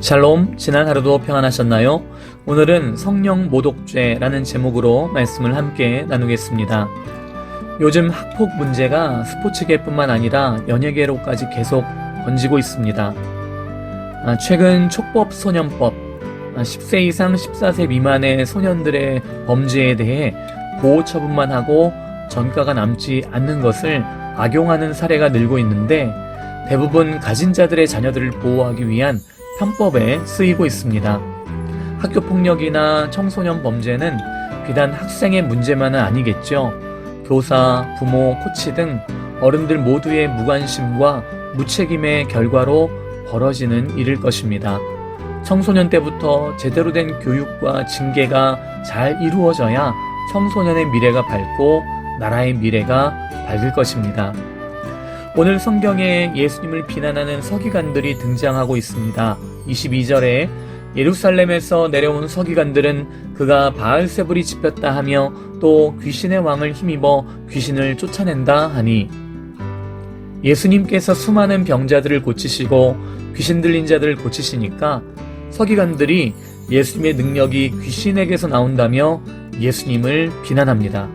샬롬, 지난 하루도 평안하셨나요? 오늘은 성령 모독죄라는 제목으로 말씀을 함께 나누겠습니다. 요즘 학폭 문제가 스포츠계뿐만 아니라 연예계로까지 계속 번지고 있습니다. 아, 최근 촉법 소년법, 아, 10세 이상 14세 미만의 소년들의 범죄에 대해 보호 처분만 하고 전가가 남지 않는 것을 악용하는 사례가 늘고 있는데 대부분 가진 자들의 자녀들을 보호하기 위한 편법에 쓰이고 있습니다. 학교 폭력이나 청소년 범죄는 비단 학생의 문제만은 아니겠죠. 교사, 부모, 코치 등 어른들 모두의 무관심과 무책임의 결과로 벌어지는 일일 것입니다. 청소년 때부터 제대로 된 교육과 징계가 잘 이루어져야 청소년의 미래가 밝고 나라의 미래가 밝을 것입니다. 오늘 성경에 예수님을 비난하는 서기관들이 등장하고 있습니다. 22절에 예루살렘에서 내려온 서기관들은 그가 바알세불이 집혔다 하며 또 귀신의 왕을 힘입어 귀신을 쫓아낸다 하니 예수님께서 수많은 병자들을 고치시고 귀신 들린 자들을 고치시니까 서기관들이 예수님의 능력이 귀신에게서 나온다며 예수님을 비난합니다.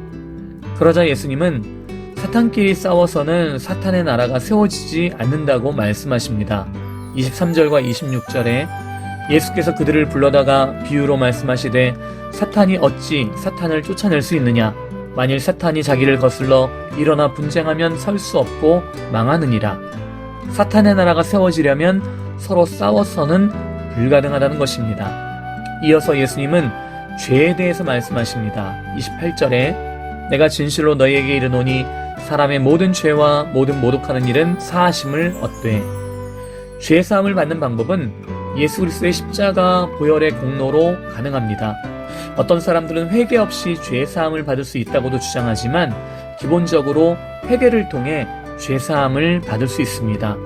그러자 예수님은 사탄끼리 싸워서는 사탄의 나라가 세워지지 않는다고 말씀하십니다. 23절과 26절에 예수께서 그들을 불러다가 비유로 말씀하시되 사탄이 어찌 사탄을 쫓아낼 수 있느냐 만일 사탄이 자기를 거슬러 일어나 분쟁하면 설 수 없고 망하느니라 사탄의 나라가 세워지려면 서로 싸워서는 불가능하다는 것입니다. 이어서 예수님은 죄에 대해서 말씀하십니다. 28절에 내가 진실로 너희에게 이르노니 사람의 모든 죄와 모든 모독하는 일은 사하심을 얻되 죄 사함을 받는 방법은 예수 그리스도의 십자가 보혈의 공로로 가능합니다. 어떤 사람들은 회개 없이 죄 사함을 받을 수 있다고도 주장하지만 기본적으로 회개를 통해 죄 사함을 받을 수 있습니다.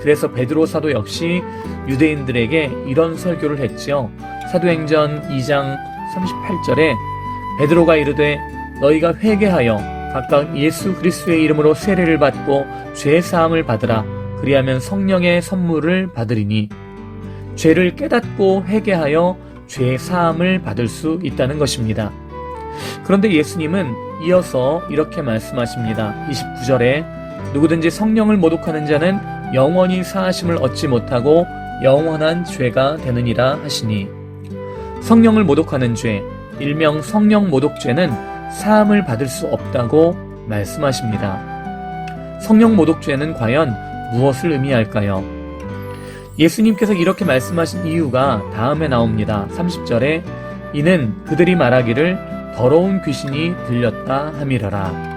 그래서 베드로 사도 역시 유대인들에게 이런 설교를 했지요. 사도행전 2장 38절에 베드로가 이르되 너희가 회개하여 각각 예수 그리스도의 이름으로 세례를 받고 죄 사함을 받으라 그리하면 성령의 선물을 받으리니 죄를 깨닫고 회개하여 죄 사함을 받을 수 있다는 것입니다. 그런데 예수님은 이어서 이렇게 말씀하십니다. 29절에 누구든지 성령을 모독하는 자는 영원히 사하심을 얻지 못하고 영원한 죄가 되느니라 하시니 성령을 모독하는 죄, 일명 성령 모독죄는 사함을 받을 수 없다고 말씀하십니다. 성령 모독죄는 과연 무엇을 의미할까요? 예수님께서 이렇게 말씀하신 이유가 다음에 나옵니다. 30절에 이는 그들이 말하기를 더러운 귀신이 들렸다 함이러라.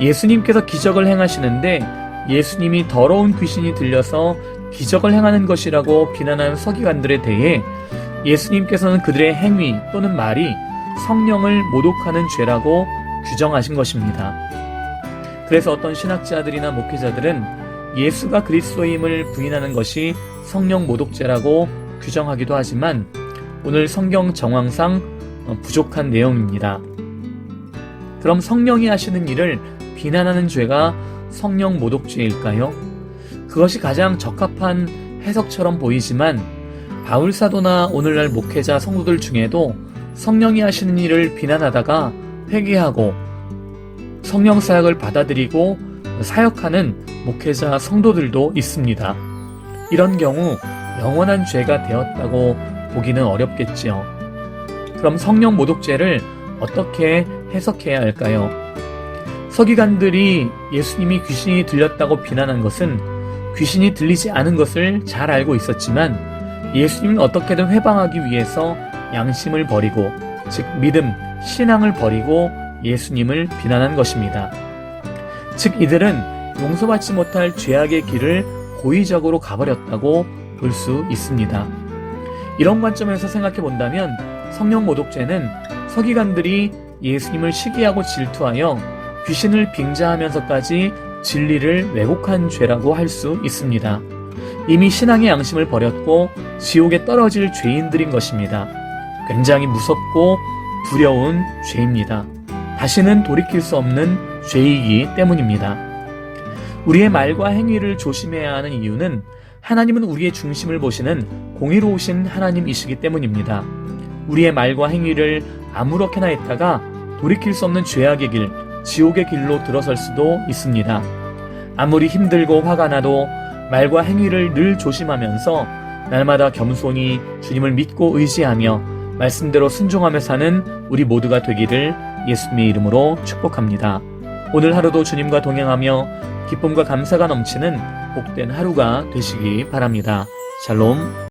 예수님께서 기적을 행하시는데 예수님이 더러운 귀신이 들려서 기적을 행하는 것이라고 비난한 서기관들에 대해 예수님께서는 그들의 행위 또는 말이 성령을 모독하는 죄라고 규정하신 것입니다. 그래서 어떤 신학자들이나 목회자들은 예수가 그리스도임을 부인하는 것이 성령 모독죄라고 규정하기도 하지만 오늘 성경 정황상 어, 부족한 내용입니다. 그럼 성령이 하시는 일을 비난하는 죄가 성령 모독죄일까요? 그것이 가장 적합한 해석처럼 보이지만 바울 사도나 오늘날 목회자 성도들 중에도 성령이 하시는 일을 비난하다가 회개하고 성령 사역을 받아들이고 사역하는 목회자 성도들도 있습니다. 이런 경우 영원한 죄가 되었다고 보기는 어렵겠지요. 그럼 성령 모독죄를 어떻게 해석해야 할까요? 서기관들이 예수님이 귀신이 들렸다고 비난한 것은 귀신이 들리지 않은 것을 잘 알고 있었지만 예수님은 어떻게든 회방하기 위해서 양심을 버리고 즉 믿음, 신앙을 버리고 예수님을 비난한 것입니다. 즉 이들은 용서받지 못할 죄악의 길을 고의적으로 가버렸다고 볼 수 있습니다. 이런 관점에서 생각해 본다면 성령 모독죄는 서기관들이 예수님을 시기하고 질투하여 귀신을 빙자하면서까지 진리를 왜곡한 죄라고 할 수 있습니다. 이미 신앙의 양심을 버렸고 지옥에 떨어질 죄인들인 것입니다. 굉장히 무섭고 두려운 죄입니다. 다시는 돌이킬 수 없는 죄이기 때문입니다. 우리의 말과 행위를 조심해야 하는 이유는 하나님은 우리의 중심을 보시는 공의로우신 하나님이시기 때문입니다. 우리의 말과 행위를 아무렇게나 했다가 돌이킬 수 없는 죄악의 길, 지옥의 길로 들어설 수도 있습니다. 아무리 힘들고 화가 나도 말과 행위를 늘 조심하면서 날마다 겸손히 주님을 믿고 의지하며 말씀대로 순종하며 사는 우리 모두가 되기를 예수님의 이름으로 축복합니다. 오늘 하루도 주님과 동행하며 기쁨과 감사가 넘치는 복된 하루가 되시기 바랍니다. 샬롬.